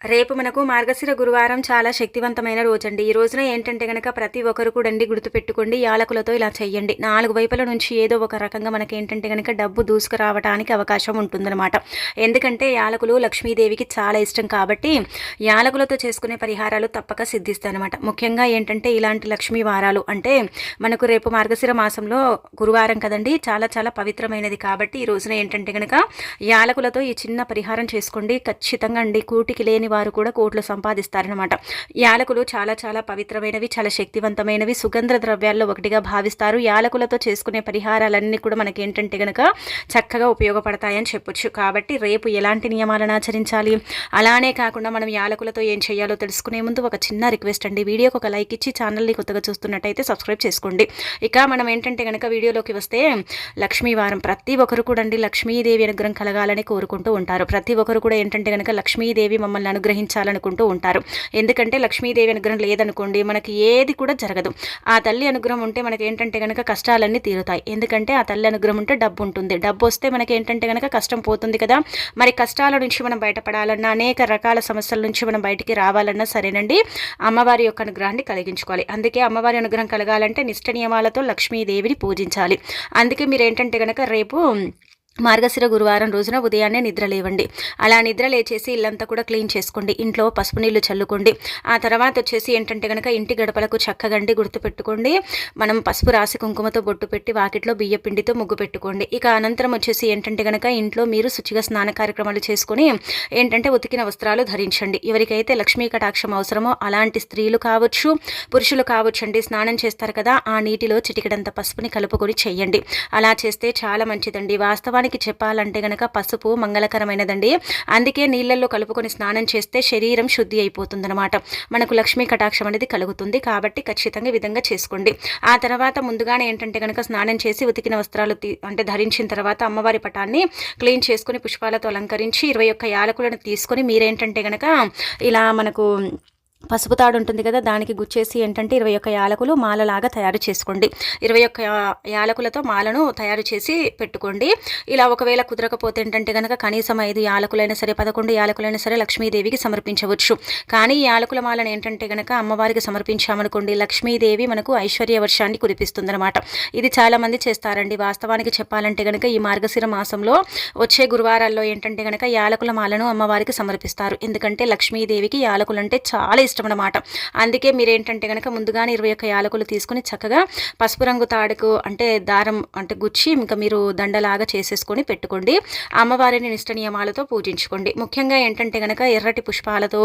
రేపు మనకు మార్గశిర గురువారం చాలా శక్తివంతమైన రోజండి. ఈ రోజున ఏంటంటే కనుక ప్రతి ఒక్కరు కూడండి గుర్తుపెట్టుకోండి యాలకులతో ఇలా చేయండి నాలుగు వైపుల నుంచి ఏదో ఒక రకంగా మనకి ఏంటంటే కనుక డబ్బు దూసుకురావడానికి అవకాశం ఉంటుందన్నమాట. ఎందుకంటే యాలకులు లక్ష్మీదేవికి చాలా ఇష్టం కాబట్టి యాలకులతో చేసుకునే పరిహారాలు తప్పక సిద్ధిస్తాయన్నమాట. ముఖ్యంగా ఏంటంటే ఇలాంటి లక్ష్మీ వారాలు అంటే మనకు రేపు మార్గశిర మాసంలో గురువారం కదండి చాలా చాలా పవిత్రమైనది కాబట్టి ఈ రోజున ఏంటంటే కనుక యాలకులతో ఈ చిన్న పరిహారం చేసుకోండి. ఖచ్చితంగా అండి కూటికి లేని వారు కూడా కోట్లు సంపాదిస్తారనమాట యాలకులు చాలా చాలా పవిత్రమైనవి చాలా శక్తివంతమైనవి సుగంధ ద్రవ్యాల్లో ఒకటిగా భావిస్తారు. యాలకులతో చేసుకునే పరిహారాలన్నీ కూడా మనకి ఏంటంటే కనుక చక్కగా ఉపయోగపడతాయని చెప్పొచ్చు. కాబట్టి రేపు ఎలాంటి నియమాలను ఆచరించాలి? అలానే కాకుండా మనం యాలకులతో ఏం చేయాలో తెలుసుకునే ముందు ఒక చిన్న రిక్వెస్ట్ అండి. వీడియోకి ఒక లైక్ ఇచ్చి ఛానల్ని కొత్తగా చూస్తున్నట్టయితే సబ్స్క్రైబ్ చేసుకోండి. ఇక మనం ఏంటంటే కనుక వీడియోలోకి వస్తే లక్ష్మీవారం. ప్రతి ఒక్కరు కూడా అండి లక్ష్మీదేవి అనుగ్రహం కలగాలని కోరుకుంటూ ఉంటారు. ప్రతి ఒక్కరు కూడా ఏంటంటే కనుక లక్ష్మీదేవి మమ్మల్ని అనుగ్రహించాలనుకుంటూ ఉంటారు. ఎందుకంటే లక్ష్మీదేవి అనుగ్రహం లేదనుకోండి మనకి ఏది కూడా జరగదు. ఆ తల్లి అనుగ్రహం ఉంటే మనకి ఏంటంటే కనుక కష్టాలన్నీ తీరుతాయి. ఎందుకంటే ఆ తల్లి అనుగ్రహం ఉంటే డబ్బు ఉంటుంది. డబ్బు వస్తే మనకి ఏంటంటే కనుక కష్టం పోతుంది కదా. మరి కష్టాల నుంచి మనం బయటపడాలన్నా అనేక రకాల సమస్యల నుంచి మనం బయటికి రావాలన్నా సరేనండి అమ్మవారి యొక్క అనుగ్రహాన్ని కలిగించుకోవాలి. అందుకే అమ్మవారి అనుగ్రహం కలగాలంటే నిష్ట నియమాలతో లక్ష్మీదేవిని పూజించాలి. అందుకే మీరు ఏంటంటే కనుక రేపు మార్గశిర గురువారం రోజున ఉదయాన్నే నిద్ర లేవండి. అలా నిద్ర లేచేసి ఇల్లంతా కూడా క్లీన్ చేసుకోండి. ఇంట్లో పసుపు నీళ్ళు చల్లుకోండి. ఆ తర్వాత వచ్చేసి ఏంటంటే కనుక ఇంటి గడపలకు చక్కగండి గుర్తుపెట్టుకోండి. మనం పసుపు రాసి కుంకుమతో బొట్టు పెట్టి వాకిట్లో బియ్య పిండితో ముగ్గు పెట్టుకోండి. ఇక అనంతరం వచ్చేసి ఏంటంటే కనుక ఇంట్లో మీరు శుచిగా స్నాన కార్యక్రమాలు చేసుకొని ఏంటంటే ఉతికిన వస్త్రాలు ధరించండి. ఎవరికైతే లక్ష్మీ కటాక్షం అవసరమో అలాంటి స్త్రీలు కావచ్చు పురుషులు కావచ్చు అండి స్నానం చేస్తారు కదా ఆ నీటిలో చిటికడంత పసుపుని కలుపుకొని చెయ్యండి అలా చేస్తే చాలా మంచిదండి. వాస్తవానికి వాస్తవానికి చెప్పాలంటే గనక పసుపు మంగళకరమైనదండి. అందుకే నీళ్ళల్లో కలుపుకొని స్నానం చేస్తే శరీరం శుద్ధి అయిపోతుందనమాట మనకు లక్ష్మీ కటాక్షం అనేది కలుగుతుంది. కాబట్టి ఖచ్చితంగా విధంగా చేసుకోండి. ఆ తర్వాత ముందుగానే ఏంటంటే కనుక స్నానం చేసి ఉతికిన వస్త్రాలు అంటే ధరించిన తర్వాత అమ్మవారి పటాన్ని క్లీన్ చేసుకుని పుష్పాలతో అలంకరించి ఇరవై ఒక్క యాలకులను తీసుకొని మీరేంటంటే కనుక ఇలా మనకు పసుపు తాడు ఉంటుంది కదా దానికి గుచ్చేసి ఏంటంటే ఇరవై ఒక్క యాలకులు మాలలాగా తయారు చేసుకోండి. ఇరవై ఒక్క యాలకులతో మాలను తయారు చేసి పెట్టుకోండి. ఇలా ఒకవేళ కుదరకపోతే ఏంటంటే కనుక కనీసం ఐదు యాలకులైనా సరే పదకొండు యాలకులైనా సరే లక్ష్మీదేవికి సమర్పించవచ్చు. కానీ ఈ యాలకుల మాలను ఏంటంటే కనుక అమ్మవారికి సమర్పించామనుకోండి లక్ష్మీదేవి మనకు ఐశ్వర్య వర్షాన్ని కురిపిస్తుందన్నమాట. ఇది చాలామంది చేస్తారండి. వాస్తవానికి చెప్పాలంటే కనుక ఈ మార్గశిర మాసంలో వచ్చే గురువారాల్లో ఏంటంటే కనుక యాలకుల మాలను అమ్మవారికి సమర్పిస్తారు. ఎందుకంటే లక్ష్మీదేవికి యాలకులు అంటే చాలా ఇష్టం. ఇష్టం అనమాట అందుకే మీరు ఏంటంటే కనుక ముందుగానే ఇరవై ఒక్క యాలకులు తీసుకుని చక్కగా పసుపు రంగు తాడుకు అంటే దారం అంటే గుచ్చి ఇంకా మీరు దండలాగా చేసేసుకొని పెట్టుకోండి. అమ్మవారిని నిష్ట నియమాలతో పూజించుకోండి. ముఖ్యంగా ఏంటంటే కనుక ఎర్రటి పుష్పాలతో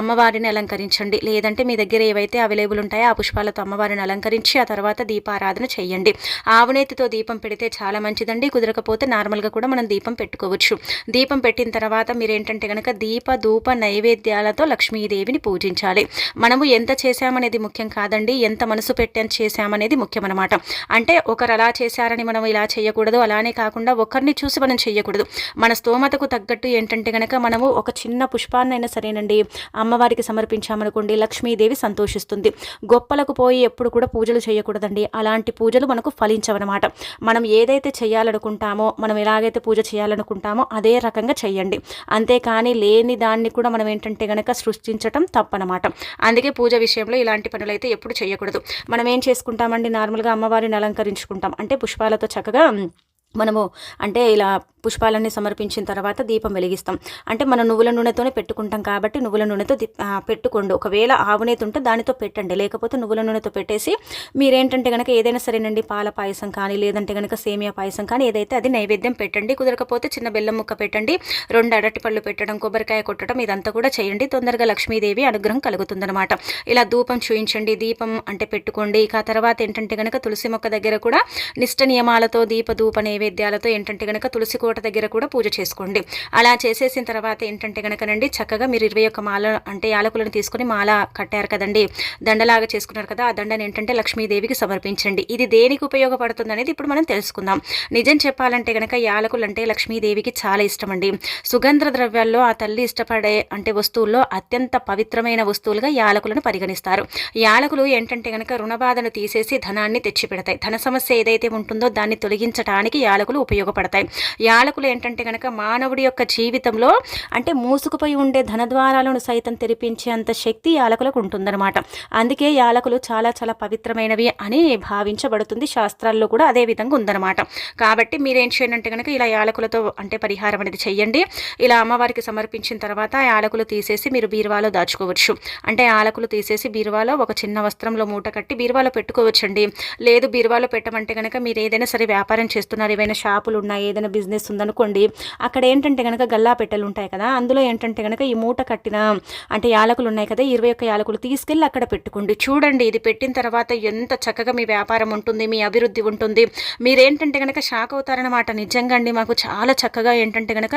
అమ్మవారిని అలంకరించండి. లేదంటే మీ దగ్గర ఏవైతే అవైలబుల్ ఉంటాయో ఆ పుష్పాలతో అమ్మవారిని అలంకరించి ఆ తర్వాత దీపారాధన చేయండి ఆవునేతితో దీపం పెడితే చాలా మంచిదండి. కుదరకపోతే నార్మల్గా కూడా మనం దీపం పెట్టుకోవచ్చు. దీపం పెట్టిన తర్వాత మీరు ఏంటంటే కనుక దీప ధూప నైవేద్యాలతో లక్ష్మీదేవిని పూజించండి ఉండాలి మనము ఎంత చేశామనేది ముఖ్యం కాదండి. ఎంత మనసు పెట్టని చేశామనేది ముఖ్యం అనమాట అంటే ఒకరు అలా చేశారని మనం ఇలా చేయకూడదు. అలానే కాకుండా ఒకరిని చూసి మనం చేయకూడదు. మన స్తోమతకు తగ్గట్టు ఏంటంటే కనుక మనము ఒక చిన్న పుష్పాన్నైనా సరేనండి అమ్మవారికి సమర్పించామనుకోండి లక్ష్మీదేవి సంతోషిస్తుంది. గొప్పలకు పోయి ఎప్పుడు కూడా పూజలు చేయకూడదండి. అలాంటి పూజలు మనకు ఫలించవన్నమాట మనం ఏదైతే చేయాలనుకుంటామో మనం ఎలాగైతే పూజ చేయాలనుకుంటామో అదే రకంగా చేయండి. అంతేకాని లేని దాన్ని కూడా మనం ఏంటంటే కనుక సృష్టించటం తప్పనమాట. అనమాట అందుకే పూజ విషయంలో ఇలాంటి పనులు అయితే ఎప్పుడు చేయకూడదు మనం ఏం చేసుకుంటామండి? నార్మల్గా అమ్మవారిని అలంకరించుకుంటాం. అంటే పుష్పాలతో చక్కగా మనము అంటే ఇలా పుష్పాలన్నీ సమర్పించిన తర్వాత దీపం వెలిగిస్తాం. అంటే మనం నువ్వుల నూనెతోనే పెట్టుకుంటాం కాబట్టి నువ్వుల నూనెతో పెట్టుకోండి. ఒకవేళ ఆవు ఉంటే దానితో పెట్టండి. లేకపోతే నువ్వుల నూనెతో పెట్టేసి మీరేంటంటే కనుక ఏదైనా సరేనండి పాల పాయసం కానీ లేదంటే కనుక సేమియా పాయసం కానీ ఏదైతే అది నైవేద్యం పెట్టండి కుదరకపోతే చిన్న బెల్లం ముక్క పెట్టండి రెండు అరటి పళ్ళు పెట్టడం కొబ్బరికాయ కొట్టడం ఇదంతా కూడా చేయండి. తొందరగా లక్ష్మీదేవి అనుగ్రహం కలుగుతుందనమాట ఇలా ధూపం చూయించండి. దీపం అంటే పెట్టుకోండి. ఇక తర్వాత ఏంటంటే కనుక తులసి మొక్క దగ్గర కూడా నిష్ట నియమాలతో దీప ధూప నైవేద్యాలతో ఏంటంటే గనక తులసి కోట దగ్గర కూడా పూజ చేసుకోండి. అలా చేసేసిన తర్వాత ఏంటంటే గనకనండి చక్కగా మీరు ఇరవై ఒక్క మాల అంటే యాలకులను తీసుకొని మాల కట్టారు కదండి. దండలాగా చేసుకున్నారు కదా ఆ దండని ఏంటంటే లక్ష్మీదేవికి సమర్పించండి. ఇది దేనికి ఉపయోగపడుతుంది అనేది ఇప్పుడు మనం తెలుసుకుందాం. నిజం చెప్పాలంటే గనక యాలకులు అంటే లక్ష్మీదేవికి చాలా ఇష్టం అండి సుగంధ ద్రవ్యాల్లో ఆ తల్లి ఇష్టపడే అంటే వస్తువుల్లో అత్యంత పవిత్రమైన వస్తువులుగా యాలకులను పరిగణిస్తారు. యాలకులు ఏంటంటే గనక రుణబాధను తీసేసి ధనాన్ని తెచ్చిపెడతాయి. ధన సమస్య ఏదైతే ఉంటుందో దాన్ని తొలగించడానికి యాలకులు ఉపయోగపడతాయి. యాలకులు ఏంటంటే కనుక మానవుడి యొక్క జీవితంలో అంటే మూసుకుపోయి ఉండే ధనద్వారాలను సైతం తెరిపించేంత శక్తి యాలకులకు ఉంటుందన్నమాట. అందుకే యాలకులు చాలా చాలా పవిత్రమైనవి అని భావించబడుతుంది. శాస్త్రాల్లో కూడా అదే విధంగా ఉందన్నమాట. కాబట్టి మీరేం చేయండి కనుక ఇలా యాలకులతో అంటే పరిహారం అనేది చెయ్యండి. ఇలా అమ్మవారికి సమర్పించిన తర్వాత యాలకులు తీసేసి మీరు బీరువాలో దాచుకోవచ్చు. అంటే యాలకులు తీసేసి బీరువాలో ఒక చిన్న వస్త్రంలో మూట కట్టి బీరువాలో పెట్టుకోవచ్చండి. లేదు బీరువాలో పెట్టమంటే కనుక మీరు ఏదైనా సరే వ్యాపారం చేస్తున్నారు ఏవైనా షాపులు ఉన్నాయి ఏదైనా బిజినెస్ ఉందనుకోండి అక్కడ ఏంటంటే కనుక గల్లా పెట్టెలు ఉంటాయి కదా అందులో ఏంటంటే కనుక ఈ మూట కట్టిన అంటే యాలకులు ఉన్నాయి కదా ఇరవై ఒక్క యాలకులు తీసుకెళ్ళి అక్కడ పెట్టుకోండి. చూడండి ఇది పెట్టిన తర్వాత ఎంత చక్కగా మీ వ్యాపారం ఉంటుంది మీ అభివృద్ధి ఉంటుంది. మీరేంటంటే కనుక షాక్ అవుతారనమాట నిజంగా అండి మాకు చాలా చక్కగా ఏంటంటే కనుక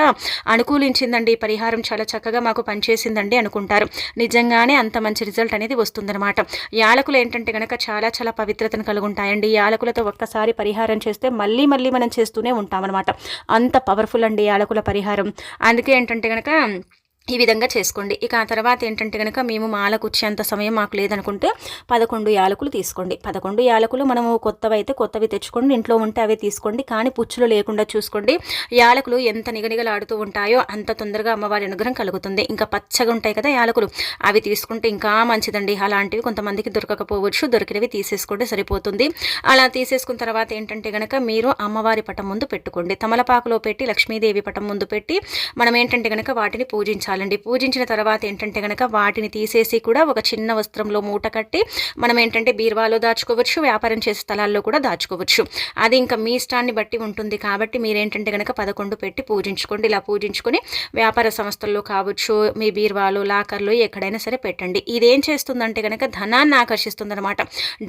అనుకూలించిందండి ఈ పరిహారం చాలా చక్కగా మాకు పనిచేసిందండి అనుకుంటారు. నిజంగానే అంత మంచి రిజల్ట్ అనేది వస్తుందన్నమాట. యాలకులు ఏంటంటే కనుక చాలా చాలా పవిత్రతను కలుగుంటాయండి. యాలకులతో ఒక్కసారి పరిహారం చేస్తే మళ్ళీ మళ్ళీ మనం చేస్తూనే ఉంటామన్నమాట. అంత పవర్ఫుల్ అండి యాలకుల పరిహారం. అందుకే ఏంటంటే కనుక ఈ విధంగా చేసుకోండి. ఇక ఆ తర్వాత ఏంటంటే కనుక మేము మాలకు వచ్చేంత సమయం మాకు లేదనుకుంటే పదకొండు యాలకులు తీసుకోండి. పదకొండు యాలకులు మనము కొత్తవి అయితే కొత్తవి తెచ్చుకోండి ఇంట్లో ఉంటే అవే తీసుకోండి. కానీ పుచ్చులు లేకుండా చూసుకోండి. యాలకులు ఎంత నిగనిగలాడుతూ ఉంటాయో అంత తొందరగా అమ్మవారి అనుగ్రహం కలుగుతుంది. ఇంకా పచ్చగా ఉంటాయి కదా యాలకులు. అవి తీసుకుంటే ఇంకా మంచిదండి. అలాంటివి కొంతమందికి దొరకకపోవచ్చు. దొరికినవి తీసేసుకుంటే సరిపోతుంది. అలా తీసేసుకున్న తర్వాత ఏంటంటే కనుక మీరు అమ్మవారి పటం ముందు పెట్టుకోండి. తమలపాకులో పెట్టి లక్ష్మీదేవి పటం ముందు పెట్టి మనం ఏంటంటే కనుక వాటిని పూజించాలి. చాలండి పూజించిన తర్వాత ఏంటంటే కనుక వాటిని తీసేసి కూడా ఒక చిన్న వస్త్రంలో మూట కట్టి మనం ఏంటంటే బీర్వాలో దాచుకోవచ్చు వ్యాపారం చేసే స్థలాల్లో కూడా దాచుకోవచ్చు. అది ఇంకా మీ ఇష్టాన్ని బట్టి ఉంటుంది కాబట్టి మీరేంటంటే కనుక పదకొండు పెట్టి పూజించుకోండి. ఇలా పూజించుకొని వ్యాపార సంస్థల్లో కావచ్చు మీ బీర్వాలు లాకర్లు ఎక్కడైనా సరే పెట్టండి. ఇదేం చేస్తుందంటే కనుక ధనాన్ని ఆకర్షిస్తుందనమాట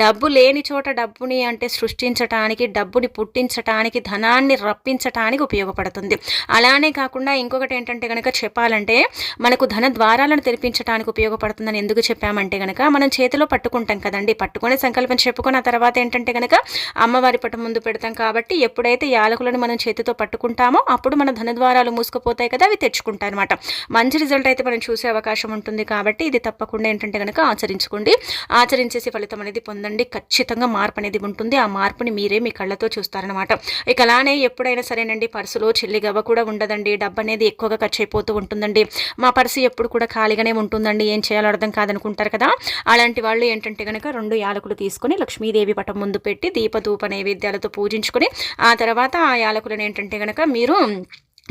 డబ్బు లేని చోట డబ్బుని అంటే సృష్టించటానికి డబ్బుని పుట్టించటానికి ధనాన్ని రప్పించటానికి ఉపయోగపడుతుంది. అలానే కాకుండా ఇంకొకటి ఏంటంటే కనుక చెప్పాలంటే మనకు ధన ద్వారాలను తెరిపించడానికి ఉపయోగపడుతుందని ఎందుకు చెప్పామంటే కనుక మనం చేతిలో పట్టుకుంటాం కదండి. పట్టుకొని సంకల్పం చెప్పుకొని ఆ తర్వాత ఏంటంటే కనుక అమ్మవారి పట్టు ముందు పెడతాం కాబట్టి ఎప్పుడైతే యాలకులను మనం చేతితో పట్టుకుంటామో అప్పుడు మన ధన ద్వారాలు మూసుకుపోతాయి కదా అవి తెచ్చుకుంటాయి అనమాట మంచి రిజల్ట్ అయితే మనం చూసే అవకాశం ఉంటుంది కాబట్టి ఇది తప్పకుండా ఏంటంటే కనుక ఆచరించుకోండి. ఆచరించేసి ఫలితం అనేది పొందండి. ఖచ్చితంగా మార్పు అనేది ఉంటుంది. ఆ మార్పుని మీరే మీ కళ్ళతో చూస్తారనమాట ఇక అలానే ఎప్పుడైనా సరేనండి పర్సులో చెల్లిగవ కూడా ఉండదండి. డబ్బు అనేది ఎక్కువగా ఖర్చు అయిపోతూ ఉంటుందండి. మా పర్సు ఎప్పుడు కూడా ఖాళీగానే ఉంటుందండి. ఏం చేయాలో అర్థం కాదనుకుంటారు కదా. అలాంటి వాళ్ళు ఏంటంటే కనుక రెండు యాలకులు తీసుకొని లక్ష్మీదేవి పటం ముందు పెట్టి దీపధూప నైవేద్యాలతో పూజించుకొని ఆ తర్వాత ఆ యాలకులను ఏంటంటే కనుక మీరు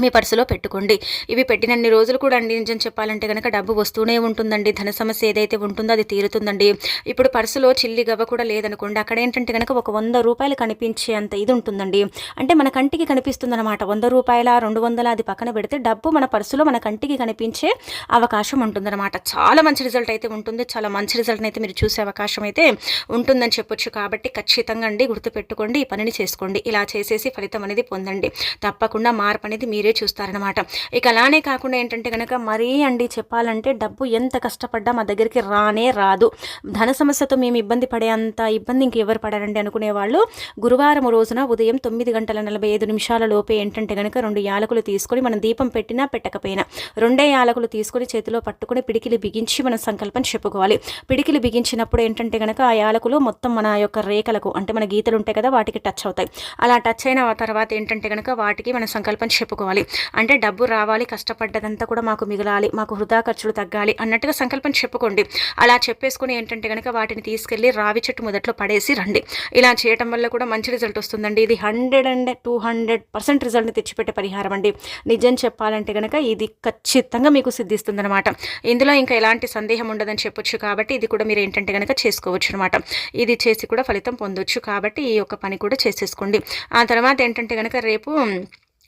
మీ పర్సులో పెట్టుకోండి. ఇవి పెట్టినన్ని రోజులు కూడా అండి. నిజం చెప్పాలంటే కనుక డబ్బు వస్తూనే ఉంటుందండి. ధన సమస్య ఏదైతే ఉంటుందో అది తీరుతుందండి. ఇప్పుడు పర్సులో చిల్లి గవ్వ కూడా లేదనుకోండి. అక్కడ ఏంటంటే కనుక ఒక వంద రూపాయలు కనిపించే అంత ఇది ఉంటుందండి. అంటే మన కంటికి కనిపిస్తుంది అనమాట వంద రూపాయల రెండు వందల అది పక్కన పెడితే డబ్బు మన పర్సులో మన కంటికి కనిపించే అవకాశం ఉంటుందన్నమాట. చాలా మంచి రిజల్ట్ అయితే ఉంటుంది. చాలా మంచి రిజల్ట్ని అయితే మీరు చూసే అవకాశం అయితే ఉంటుందని చెప్పొచ్చు. కాబట్టి ఖచ్చితంగా అండి గుర్తుపెట్టుకోండి. ఈ పనిని చేసుకోండి. ఇలా చేసేసి ఫలితం అనేది పొందండి. తప్పకుండా మార్పు అనేది మీరు మీరే చూస్తారనమాట ఇక అలానే కాకుండా ఏంటంటే కనుక మరీ అండి చెప్పాలంటే డబ్బు ఎంత కష్టపడ్డా మా దగ్గరికి రానే రాదు. ధన సమస్యతో మేము ఇబ్బంది పడే అంత ఇబ్బంది ఇంకెవరు పడారండి అనుకునే వాళ్ళు గురువారం రోజున ఉదయం తొమ్మిది గంటల నలభై ఐదు నిమిషాల లోపే ఏంటంటే కనుక రెండు యాలకులు తీసుకొని మనం దీపం పెట్టినా పెట్టకపోయినా రెండే యాలకులు తీసుకొని చేతిలో పట్టుకొని పిడికిలు బిగించి మనం సంకల్పం చెప్పుకోవాలి. పిడికిలు బిగించినప్పుడు ఏంటంటే కనుక ఆ యాలకులు మొత్తం మన యొక్క రేఖలకు అంటే మన గీతలు ఉంటాయి కదా వాటికి టచ్ అవుతాయి. అలా టచ్ అయిన తర్వాత ఏంటంటే కనుక వాటికి మనం సంకల్పం చెప్పుకోవాలి. రావాలి అంటే డబ్బు రావాలి కష్టపడ్డదంతా కూడా మాకు మిగలాలి మాకు వృధా ఖర్చులు తగ్గాలి అన్నట్టుగా సంకల్పం చెప్పుకోండి. అలా చెప్పేసుకుని ఏంటంటే కనుక వాటిని తీసుకెళ్ళి రావి చెట్టు మొదట్లో పడేసి రండి. ఇలా చేయటం వల్ల కూడా మంచి రిజల్ట్ వస్తుందండి. ఇది hundred and two hundred percent రిజల్ట్ని తెచ్చిపెట్టే పరిహారం అండి. నిజం చెప్పాలంటే కనుక ఇది ఖచ్చితంగా మీకు సిద్ధిస్తుందనమాట ఇందులో ఇంకా ఎలాంటి సందేహం ఉండదని చెప్పొచ్చు కాబట్టి ఇది కూడా మీరు ఏంటంటే కనుక చేసుకోవచ్చు అనమాట ఇది చేసి కూడా ఫలితం పొందొచ్చు కాబట్టి ఈ యొక్క పని కూడా చేసేసుకోండి. ఆ తర్వాత ఏంటంటే కనుక రేపు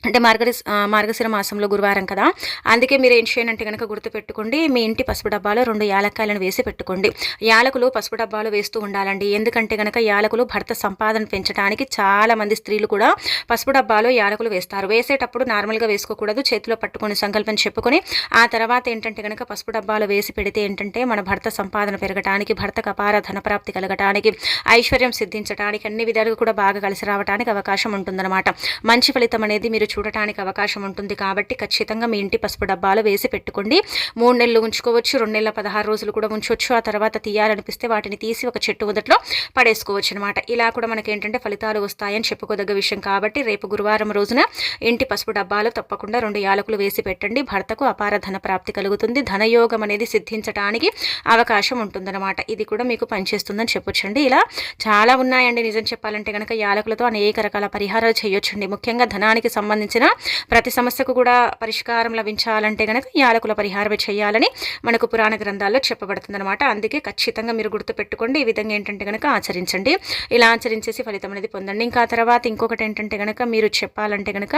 అంటే మార్గరి మార్గశిర మాసంలో గురువారం కదా. అందుకే మీరు ఏం చేయనంటే కనుక గుర్తుపెట్టుకోండి మీ ఇంటి పసుపు డబ్బాలో రెండు యాలక్కాయలను వేసి పెట్టుకోండి. యాలకులు పసుపు డబ్బాలు వేస్తూ ఉండాలండి. ఎందుకంటే కనుక యాలకులు భర్త సంపాదన పెంచడానికి చాలా మంది స్త్రీలు కూడా పసుపు డబ్బాలో యాలకులు వేస్తారు. వేసేటప్పుడు నార్మల్గా వేసుకోకూడదు చేతిలో పట్టుకొని సంకల్పం చెప్పుకొని ఆ తర్వాత ఏంటంటే కనుక పసుపు డబ్బాలో వేసి పెడితే ఏంటంటే మన భర్త సంపాదన పెరగటానికి భర్తకు అపార ధనప్రాప్తి కలగటానికి ఐశ్వర్యం సిద్ధించడానికి అన్ని విధాలుగా కూడా బాగా కలిసి రావడానికి అవకాశం ఉంటుందన్నమాట. మంచి ఫలితం అనేది మీరు చూడటానికి అవకాశం ఉంటుంది కాబట్టి ఖచ్చితంగా మీ ఇంటి పసుపు డబ్బాలో వేసి పెట్టుకోండి. మూడు నెలలు ఉంచుకోవచ్చు రెండు నెలల పదహారు రోజులు కూడా ఉంచవచ్చు ఆ తర్వాత తీయాలనిపిస్తే వాటిని తీసి ఒక చెట్టు మొదట్లో పడేసుకోవచ్చు అనమాట ఇలా కూడా మనకి ఏంటంటే ఫలితాలు వస్తాయని చెప్పుకోదగ్గ విషయం కాబట్టి రేపు గురువారం రోజున ఇంటి పసుపు డబ్బాలో తప్పకుండా రెండు యాలకులు వేసి పెట్టండి. భర్తకు అపార ధన ప్రాప్తి కలుగుతుంది. ధనయోగం అనేది సిద్ధించడానికి అవకాశం ఉంటుందన్నమాట. ఇది కూడా మీకు పనిచేస్తుందని చెప్పొచ్చండి. ఇలా చాలా ఉన్నాయండి. నిజం చెప్పాలంటే కనుక యాలకులతో అనేక రకాల పరిహారాలు చేయొచ్చండి. ముఖ్యంగా ధనానికి సంబంధించిన ప్రతి సమస్యకు కూడా పరిష్కారం లభించాలంటే కనుక యాలకుల పరిహారం చేయాలని మనకు పురాణ గ్రంథాల్లో చెప్పబడుతుందన్నమాట. అందుకే ఖచ్చితంగా మీరు గుర్తుపెట్టుకోండి. ఈ విధంగా ఏంటంటే కనుక ఆచరించండి. ఇలా ఆచరించేసి ఫలితం అనేది పొందండి. ఇంకా తర్వాత ఇంకొకటి ఏంటంటే కనుక మీరు చెప్పాలంటే కనుక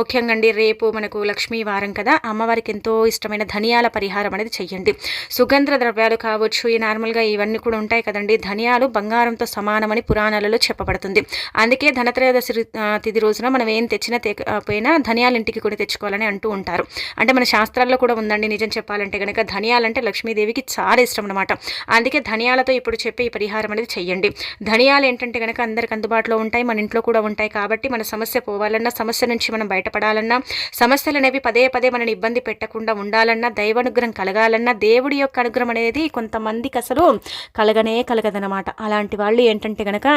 ముఖ్యంగా అండి రేపు మనకు లక్ష్మీ వారం కదా. అమ్మవారికి ఎంతో ఇష్టమైన ధనియాల పరిహారం అనేది చెయ్యండి. సుగంధ ద్రవ్యాలు కావచ్చు ఈ నార్మల్గా ఇవన్నీ కూడా ఉంటాయి కదండి. ధనియాలు బంగారంతో సమానమని పురాణాలలో చెప్పబడుతుంది. అందుకే ధనత్రయోదశి తిథి రోజున మనం ఏం తెచ్చినా పోయినా ధనియాలు ఇంటికి కూడా తెచ్చుకోవాలని అంటూ ఉంటారు. అంటే మన శాస్త్రాల్లో కూడా ఉందండి నిజం చెప్పాలంటే కనుక ధనియాలంటే లక్ష్మీదేవికి చాలా ఇష్టం అనమాట అందుకే ధనియాలతో ఇప్పుడు చెప్పే ఈ పరిహారం అనేది చెయ్యండి. ధనియాలు ఏంటంటే కనుక అందరికి అందుబాటులో ఉంటాయి మన ఇంట్లో కూడా ఉంటాయి కాబట్టి మన సమస్య పోవాలన్నా సమస్య నుంచి మనం బయటపడాలన్నా సమస్యలు అనేవి పదే పదే మనని ఇబ్బంది పెట్టకుండా ఉండాలన్నా దైవానుగ్రహం కలగాలన్నా దేవుడి యొక్క అనుగ్రహం అనేది కొంతమందికి అసలు కలగనే కలగదనమాట అలాంటి వాళ్ళు ఏంటంటే కనుక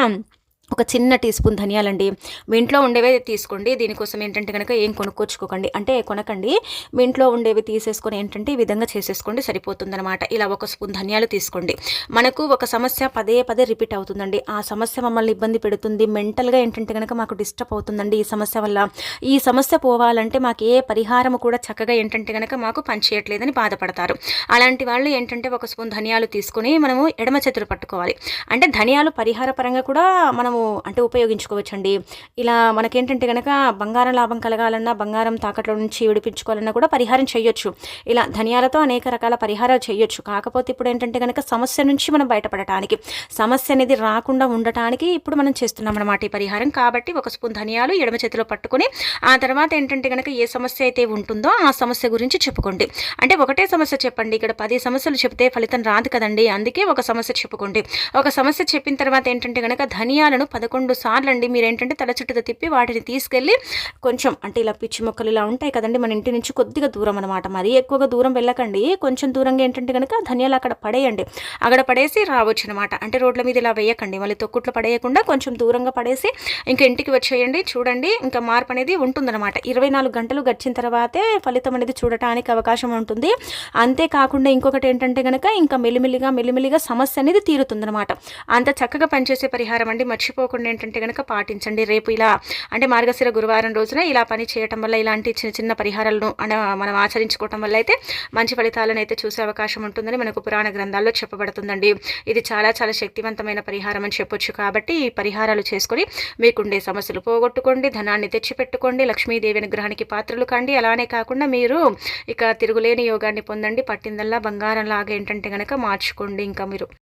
ఒక చిన్న టీ స్పూన్ ధనియాలండి. మీ ఇంట్లో ఉండేవే తీసుకోండి. దీనికోసం ఏంటంటే కనుక ఏం కొనుక్కొచ్చుకోకండి. అంటే కొనకండి. మీ ఇంట్లో ఉండేవి తీసేసుకొని ఏంటంటే ఈ విధంగా చేసేసుకోండి. సరిపోతుందనమాట ఇలా ఒక స్పూన్ ధనియాలు తీసుకోండి. మనకు ఒక సమస్య పదే పదే రిపీట్ అవుతుందండి. ఆ సమస్య మమ్మల్ని ఇబ్బంది పెడుతుంది. మెంటల్గా ఏంటంటే కనుక మాకు డిస్టర్బ్ అవుతుందండి ఈ సమస్య వల్ల. ఈ సమస్య పోవాలంటే మాకు ఏ పరిహారం కూడా చక్కగా ఏంటంటే కనుక మాకు పనిచేయట్లేదని బాధపడతారు. అలాంటి వాళ్ళు ఏంటంటే ఒక స్పూన్ ధనియాలు తీసుకొని మనము ఎడమ చేతులు పట్టుకోవాలి. అంటే ధనియాలు పరిహార పరంగా కూడా మనం మనము అంటే ఉపయోగించుకోవచ్చండి. ఇలా మనకేంటంటే కనుక బంగారం లాభం కలగాలన్నా బంగారం తాకట్లో నుంచి విడిపించుకోవాలన్నా కూడా పరిహారం చేయొచ్చు. ఇలా ధనియాలతో అనేక రకాల పరిహారాలు చేయొచ్చు. కాకపోతే ఇప్పుడు ఏంటంటే కనుక సమస్య నుంచి మనం బయటపడటానికి సమస్య అనేది రాకుండా ఉండటానికి ఇప్పుడు మనం చేస్తున్నాం అనమాట ఈ పరిహారం. కాబట్టి ఒక స్పూన్ ధనియాలు ఎడమ చేతిలో పట్టుకొని ఆ తర్వాత ఏంటంటే కనుక ఏ సమస్య అయితే ఉంటుందో ఆ సమస్య గురించి చెప్పుకోండి. అంటే ఒకటే సమస్య చెప్పండి. ఇక్కడ పది సమస్యలు చెప్తే ఫలితం రాదు కదండి. అందుకే ఒక సమస్య చెప్పుకోండి. ఒక సమస్య చెప్పిన తర్వాత ఏంటంటే కనుక ధనియాలను చేశాను పదకొండు సార్లు అండి మీరు ఏంటంటే తల చుట్టూ తిప్పి వాటిని తీసుకెళ్ళి కొంచెం అంటే ఇలా పిచ్చి మొక్కలు ఇలా ఉంటాయి కదండి మన ఇంటి నుంచి కొద్దిగా దూరం అనమాట మరి ఎక్కువగా దూరం వెళ్ళకండి. కొంచెం దూరంగా ఏంటంటే కనుక ధనియాలు అక్కడ పడేయండి. అక్కడ పడేసి రావచ్చు అనమాట అంటే రోడ్ల మీద ఇలా వేయకండి. మళ్ళీ తొక్కుట్లు పడేయకుండా కొంచెం దూరంగా పడేసి ఇంకా ఇంటికి వచ్చేయండి. చూడండి ఇంకా మార్పు అనేది ఉంటుందన్నమాట. ఇరవై నాలుగు గంటలు గడిచిన తర్వాతే ఫలితం అనేది చూడటానికి అవకాశం ఉంటుంది. అంతేకాకుండా ఇంకొకటి ఏంటంటే కనుక ఇంకా మెల్లిమెల్లిగా మెల్లిమెల్లిగా సమస్య అనేది తీరుతుందనమాట అంత చక్కగా పనిచేసే పరిహారం అండి. మర్చి మర్చిపోకుండా ఏంటంటే కనుక పాటించండి. రేపు ఇలా అంటే మార్గశిర గురువారం రోజున ఇలా పని చేయటం వల్ల ఇలాంటి చిన్న చిన్న పరిహారాలను మనం ఆచరించుకోవటం వల్ల అయితే మంచి ఫలితాలను అయితే చూసే అవకాశం ఉంటుందని మనకు పురాణ గ్రంథాల్లో చెప్పబడుతుందండి. ఇది చాలా చాలా శక్తివంతమైన పరిహారం అని చెప్పొచ్చు కాబట్టి ఈ పరిహారాలు చేసుకొని మీకుండే సమస్యలు పోగొట్టుకోండి ధనాన్ని తెచ్చిపెట్టుకోండి లక్ష్మీదేవి అనుగ్రహానికి పాత్రలు కండి. అలానే కాకుండా మీరు ఇక తిరుగులేని యోగాన్ని పొందండి. పట్టిందల్లా బంగారం లాగా ఏంటంటే కనుక మార్చుకోండి ఇంకా మీరు.